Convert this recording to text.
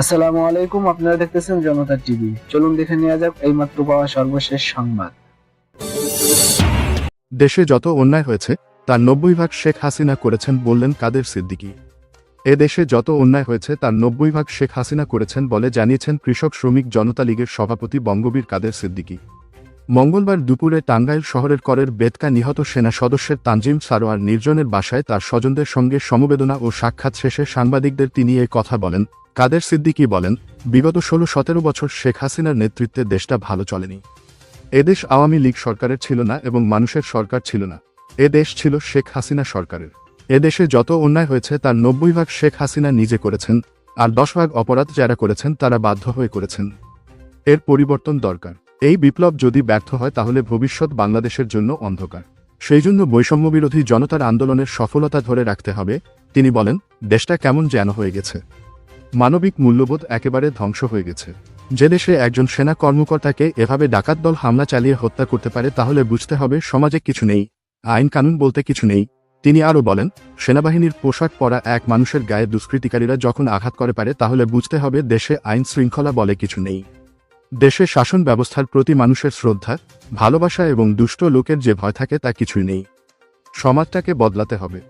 আসসালামু আলাইকুম, আপনারা দেখতেছেন জনতা টিভি। চলুন দেখে নেওয়া যাক এইমাত্র পাওয়া সর্বশেষ সংবাদ। দেশে যত অন্যায় হয়েছে, তার নব্বই ভাগ শেখ হাসিনা করেছেন বললেন কাদের সিদ্দিকী। এ দেশে যত অন্যায় হয়েছে, তার নব্বই ভাগ শেখ হাসিনা করেছেন বলে জানিয়েছেন কৃষক শ্রমিক জনতা লীগের সভাপতি বঙ্গবীর কাদের সিদ্দিকী। মঙ্গলবার দুপুরে টাঙ্গাইল শহরের করের বেতকা নিহত সেনা সদস্যের তানজিম সারোয়ার নির্জনের বাসায় তার স্বজনদের সঙ্গে সমবেদনা ও সাক্ষাৎ শেষে সাংবাদিকদের তিনি এ কথা বলেন। কাদের সিদ্দিকী বলেন, বিগত ষোলো সতেরো বছর শেখ হাসিনার নেতৃত্বে দেশটা ভালো চলেনি। এদেশ আওয়ামী লীগ সরকারের ছিল না এবং মানুষের সরকার ছিল না। এ দেশ ছিল শেখ হাসিনা সরকারের। এদেশে যত অন্যায় হয়েছে তার নব্বই ভাগ শেখ হাসিনা নিজে করেছেন, আর দশ ভাগ অপরাধ যারা করেছেন তারা বাধ্য হয়ে করেছেন। এর পরিবর্তন দরকার। এই বিপ্লব যদি ব্যর্থ হয়, তাহলে ভবিষ্যৎ বাংলাদেশের জন্য অন্ধকার। সেই জন্য বৈষম্যবিরোধী জনতার আন্দোলনের সফলতা ধরে রাখতে হবে, তিনি বলেন, দেশটা কেমন যেন হয়ে গেছে। মানবিক মূল্যবোধ একেবারে ধ্বংস হয়ে গেছে। যে দেশে একজন সেনা কর্মকর্তাকে এভাবে ডাকাত দল হামলা চালিয়ে হত্যা করতে পারে, তাহলে বুঝতে হবে সমাজে কিছু নেই, আইন কানুন বলতে কিছু নেই। তিনি আরও বলেন, সেনাবাহিনীর পোশাক পরা এক মানুষের গায়ে দুষ্কৃতিকারীরা যখন আঘাত করে পারে, তাহলে বুঝতে হবে দেশে আইন শৃঙ্খলা বলে কিছু নেই। দেশে শাসন ব্যবস্থার প্রতি মানুষের শ্রদ্ধা, ভালোবাসা এবং দুষ্ট লোকের যে ভয় থাকে তা কিছুই নেই। সমাজটাকে বদলাতে হবে।